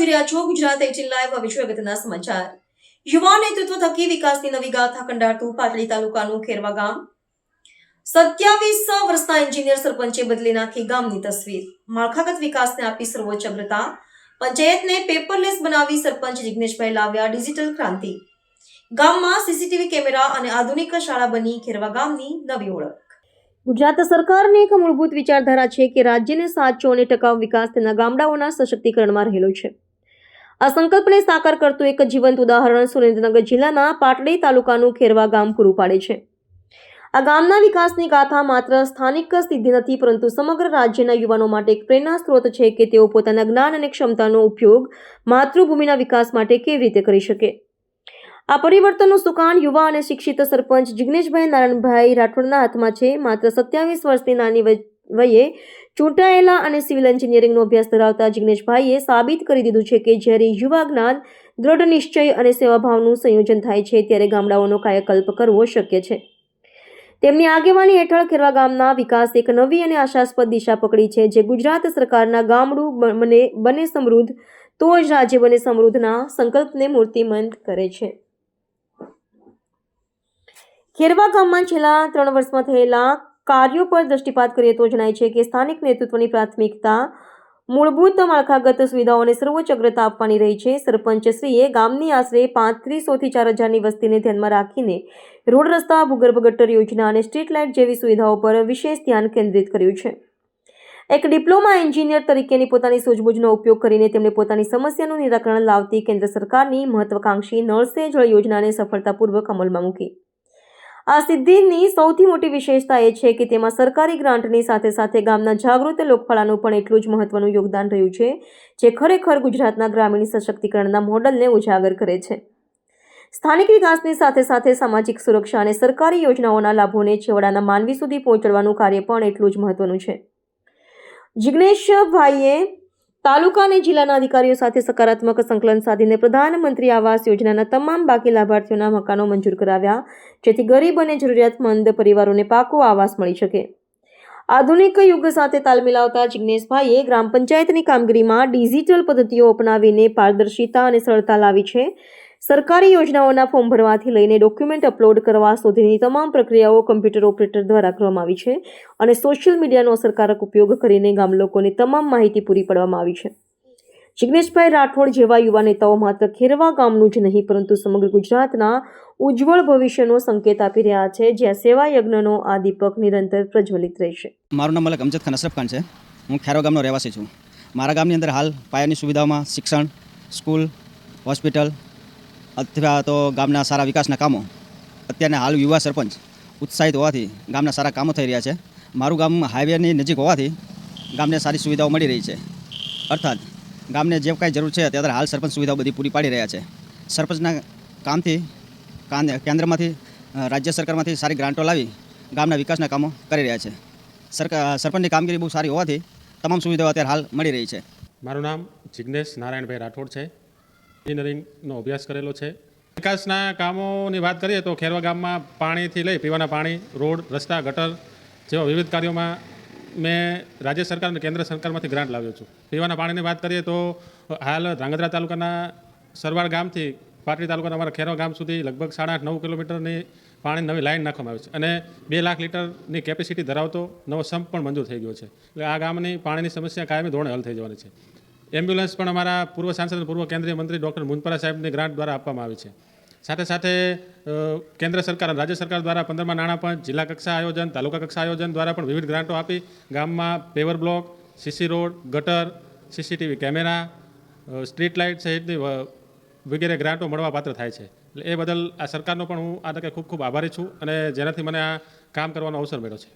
જોઈ રહ્યા છો ગુજરાત એટીન લાઈવ હવે અગત્યના સમાચાર. યુવા નેતૃત્વ થકી વિકાસની નવી ગાથા કંડારતું પાટડી તાલુકાનું ખેરવા ગામ. સત્યાવીસ વર્ષના એન્જિનિયર સરપંચે બદલી નાખી ગામની તસવીર. માળખાગત વિકાસને આપી સર્વોચ્ચ અગ્રતા. પંચાયતને પેપરલેસ બનાવી સરપંચ જિગ્નેશભાઈ લાવ્યા ડિજિટલ ક્રાંતિ. ગામમાં સીસીટીવી કેમેરા અને આધુનિક શાળા બની ખેરવા ગામની નવી ઓળખ. ગુજરાત સરકારની એક મૂળભૂત વિચારધારા છે કે રાજ્યને સાચો અને ટકાઉ વિકાસ તેના ગામડાઓના સશક્તિકરણમાં રહેલો છે. આ સંકલ્પને સાકાર કરતું એક જીવંત ઉદાહરણ સુરેન્દ્રનગર જિલ્લાના પાટડી તાલુકાનું ખેરવા ગામ પૂરું પાડે છે. આ ગામના વિકાસની ગાથા માત્ર સ્થાનિક સિદ્ધિ નથી, પરંતુ સમગ્ર રાજ્યના યુવાનો માટે એક પ્રેરણા સ્ત્રોત છે કે તેઓ પોતાના જ્ઞાન અને ક્ષમતાનો ઉપયોગ માતૃભૂમિના વિકાસ માટે કેવી રીતે કરી શકે. આ પરિવર્તનનું સુકાન યુવા અને શિક્ષિત સરપંચ જિગ્નેશભાઈ નારાયણભાઈ રાઠોડના હાથમાં છે. માત્ર સત્યાવીસ વર્ષની નાની વય- ચૂંટાયેલા અને સિવિલ એન્જિનિયરિંગનો અભ્યાસ ધરાવતા જિગ્નેશભાઈએ સાબિત કરી દીધું છે કે જ્યારે યુવા જ્ઞાન દ્રઢ નિશ્ચય અને સેવાભાવનું સંયોજન થાય છે, ત્યારે ગામડાઓનો કાયાકલ્પ કરવો શક્ય છે. તેમની આગેવાની હેઠળ ખેરવા ગામના વિકાસ એક નવી અને આશાસ્પદ દિશા પકડી છે, જે ગુજરાત સરકારના ગામડું બને બને સમૃદ્ધ, તો જ રાજ્ય બને સમૃદ્ધના સંકલ્પને મૂર્તિમંત કરે છે. ખેરવા ગામમાં છેલ્લા ત્રણ વર્ષમાં થયેલા કાર્યો પર દ્રષ્ટિપાત કરીએ તો જણાય છે કે સ્થાનિક નેતૃત્વની પ્રાથમિકતા મૂળભૂત માળખાગત સુવિધાઓને સર્વોચ્ચ અગ્રતા આપવાની રહી છે. સરપંચશ્રીએ ગામની આશરે પાંત્રીસોથી ચાર હજારની વસ્તીને ધ્યાનમાં રાખીને રોડ રસ્તા, ભૂગર્ભ ગટર યોજના અને સ્ટ્રીટ લાઇટ જેવી સુવિધાઓ પર વિશેષ ધ્યાન કેન્દ્રિત કર્યું છે. એક ડિપ્લોમા એન્જિનિયર તરીકેની પોતાની સૂઝબૂઝનો ઉપયોગ કરીને તેમણે પોતાની સમસ્યાનું નિરાકરણ લાવતી કેન્દ્ર સરકારની મહત્વાકાંક્ષી નળ સે જળ યોજનાને સફળતાપૂર્વક અમલમાં મૂકી. આ સિદ્ધિની સૌથી મોટી વિશેષતા એ છે કે તેમાં સરકારી ગ્રાન્ટની સાથે સાથે ગામના જાગૃત લોકફાળાનું પણ એટલું જ મહત્વનું યોગદાન રહ્યું છે, જે ખરેખર ગુજરાતના ગ્રામીણ સશક્તિકરણના મોડલને ઉજાગર કરે છે. સ્થાનિક વિકાસની સાથે સાથે સામાજિક સુરક્ષા અને સરકારી યોજનાઓના લાભોને છેવાડાના માનવી સુધી પહોંચાડવાનું કાર્ય પણ એટલું જ મહત્વનું છે. જિગ્નેશભાઈએ તાલુકા અને જિલ્લાના અધિકારીઓ સાથે સકારાત્મક સંકલન સાધીને પ્રધાનમંત્રી આવાસ યોજનાના તમામ બાકી લાભાર્થીઓના મકાનો મંજૂર કરાવ્યા, જેથી ગરીબ અને જરૂરિયાતમંદ પરિવારોને પાકો આવાસ મળી શકે. આધુનિક યુગ સાથે તાલ મિલાવતા જિજ્ઞેશભાઈએ ગ્રામ પંચાયતની કામગીરીમાં ડિજિટલ પદ્ધતિઓ અપનાવીને પારદર્શિતા અને સરળતા લાવી છે. સરકારી યોજનાઓના ફોર્મ ભરવાથી લઈને ડોક્યુમેન્ટ અપલોડ કરવા સુધીની તમામ પ્રક્રિયાઓ કમ્પ્યુટર ઓપરેટર દ્વારા કરવામાં આવી છે અને સોશિયલ મીડિયાનો અસરકારક ઉપયોગ કરીને ગામ લોકોને તમામ માહિતી પૂરી પાડવામાં આવી છે. જિગ્નેશભાઈ રાઠોડ જેવા યુવા નેતાઓ માત્ર ખેરવા ગામનું જ નહીં, પરંતુ સમગ્ર ગુજરાતના ઉજ્જવળ ભવિષ્યનો સંકેત આપી રહ્યા છે, જ્યાં સેવા યજ્ઞનો આ દીપક નિરંતર પ્રજ્વલિત રહેશે. મારું નામ મલક અમજદ ખાન અશરફ ખાન છે. હું ખેરવા ગામનો રહેવાસી છું. મારા ગામની અંદર હાલ પાયાની સુવિધાઓમાં શિક્ષણ, સ્કૂલ, હોસ્પિટલ અથવા તો ગામના સારા વિકાસના કામો. અત્યારના હાલ યુવા સરપંચ ઉત્સાહિત હોવાથી ગામના સારા કામો થઈ રહ્યા છે. મારું ગામ હાઈવેની નજીક હોવાથી ગામને સારી સુવિધાઓ મળી રહી છે. અર્થાત, ગામને જે કાંઈ જરૂર છે અત્યારે હાલ સરપંચ સુવિધાઓ બધી પૂરી પાડી રહ્યા છે. સરપંચના કામથી કાન- કેન્દ્રમાંથી રાજ્ય સરકારમાંથી સારી ગ્રાન્ટો લાવી ગામના વિકાસના કામો કરી રહ્યા છે. સરકાર સરપંચની કામગીરી બહુ સારી હોવાથી તમામ સુવિધાઓ અત્યારે હાલ મળી રહી છે. મારું નામ જિજ્ઞેશ નારાયણભાઈ રાઠોડ છે. એન્જિનિયરિંગનો અભ્યાસ કરેલો છે. વિકાસના કામોની વાત કરીએ તો ખેરવા ગામમાં પાણીથી લઈ પીવાના પાણી, રોડ, રસ્તા, ગટર જેવા વિવિધ કાર્યોમાં મેં રાજ્ય સરકાર અને કેન્દ્ર સરકારમાંથી ગ્રાન્ટ લાવ્યો છું. પીવાના પાણીની વાત કરીએ તો હાલ ધ્રાંગધ્રા તાલુકાના સરવાળ ગામથી પાટડી તાલુકાના અમારા ખેરવા ગામ સુધી લગભગ સાડા આઠ, નવ કિલોમીટરની પાણી નવી લાઇન નાખવામાં આવી છે અને બે લાખ લીટરની કેપેસિટી ધરાવતો નવો સંપ પણ મંજૂર થઈ ગયો છે. એટલે આ ગામની પાણીની સમસ્યા કાયમી ધોરણે હલ થઈ જવાની છે. એમ્બ્યુલન્સ પણ અમારા પૂર્વ સાંસદ પૂર્વ કેન્દ્રીય મંત્રી ડૉક્ટર મુનપરા સાહેબની ગ્રાન્ટ દ્વારા આપવામાં આવી છે. સાથે સાથે કેન્દ્ર સરકાર રાજ્ય સરકાર દ્વારા પંદરમાં નાણાં પણ જિલ્લા કક્ષા આયોજન, તાલુકા કક્ષા આયોજન દ્વારા પણ વિવિધ ગ્રાન્ટો આપી ગામમાં પેવર બ્લોક, સીસી રોડ, ગટર, સીસીટીવી કેમેરા સ્ટ્રીટ લાઇટ સહિતની વગેરે ગ્રાન્ટો મળવા પાત્ર થાય છે. એટલે એ બદલ આ સરકારનો પણ હું આ તકે ખૂબ ખૂબ આભારી છું અને જેનાથી મને આ કામ કરવાનો અવસર મળ્યો છે.